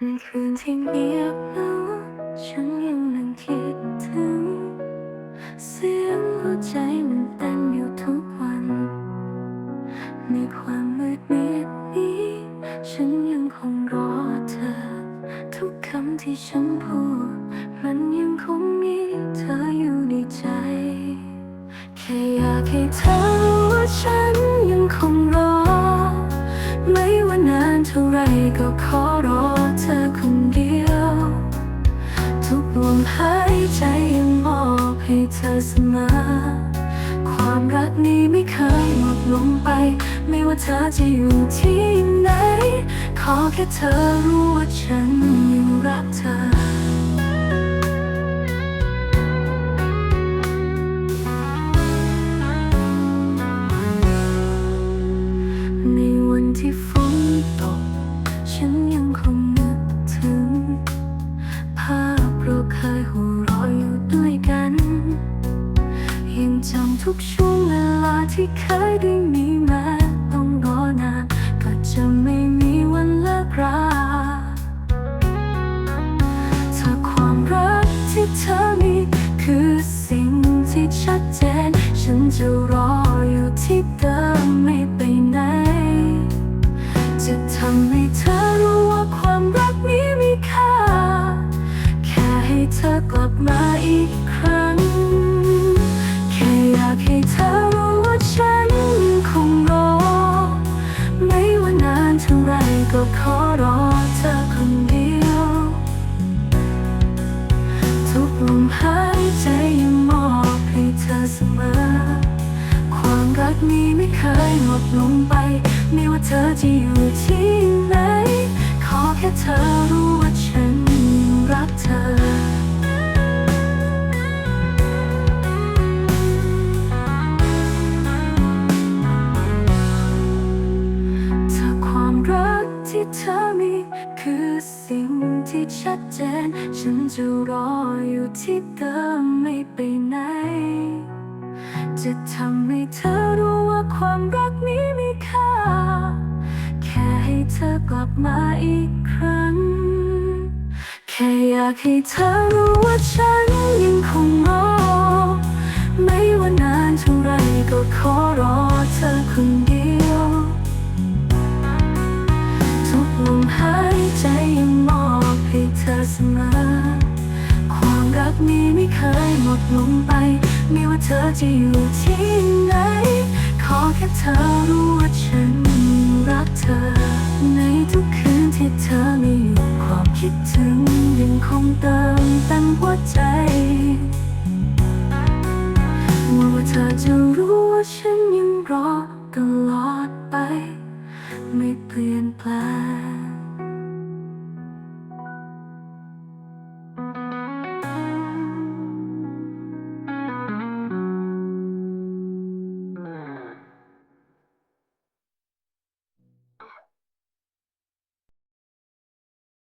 ในคืนที่เงียบเหงาฉันยังนั่งคิดถึง เสียงหัวใจมันเต้นอยู่ทุกวัน ในความมืดมิดนี้ ฉันยังคงรอเธอ ทุกคำที่ฉันพูด มันยังคงมีเธออยู่ในใจ แค่อยากให้เธอรู้ว่าฉันยังคงรอ ไม่ว่านานเท่าไรก็ขอรอ ทุกลมหายใจยังมอบให้เธอเสมอ ความรักนี้ไม่เคยหมดลงไป ไม่ว่าเธอจะอยู่ที่ไหน ขอแค่เธอรู้ว่าฉัน ยังจำทุกช่วงเวลาที่เคยได้มีแมาต้องรอนานก็จะไม่มีวันเลิกราถ้าความรักที่เธอมีคือสิ่งที่ชัดเจน ฉันจะรออยู่ที่เดิมไม่ไปไหน จะทำให้เธอรู้ว่าความรักนี้มีค่า แค่ให้เธอกลับมาอีก นี้ไม่เคยหมดลงไป ไม่ว่าเธอจะอยู่ที่ไหน ขอแค่เธอรู้ว่าฉันรักเธอถ้าความรักที่เธอมีคือสิ่งที่ชัดเจน ฉันจะรออยู่ที่เดิมไม่ไปไหน จะทำให้เธอรู้ว่าความรักนี้มีค่า แค่ให้เธอกลับมาอีกครั้ง แค่อยากให้เธอรู้ว่าฉันยังคงรอ ไม่ว่านานเท่าไรก็ขอรอเธอคนเดียว ทุกลมหายใจยังมอบให้เธอเสมอ ความรักนี้ไม่เคยหมดลงไป ไม่ว่าเธอจะอยู่ที่ไหน ขอแค่เธอรู้ว่าฉันรักเธอ ในทุกคืนที่เธอไม่อยู่ความคิดถึงยังคงเติมเต็มหัวใจว่าเธอจะรู้ว่าฉันยังรอตลอดไป ไม่เปลี่ยนแปลง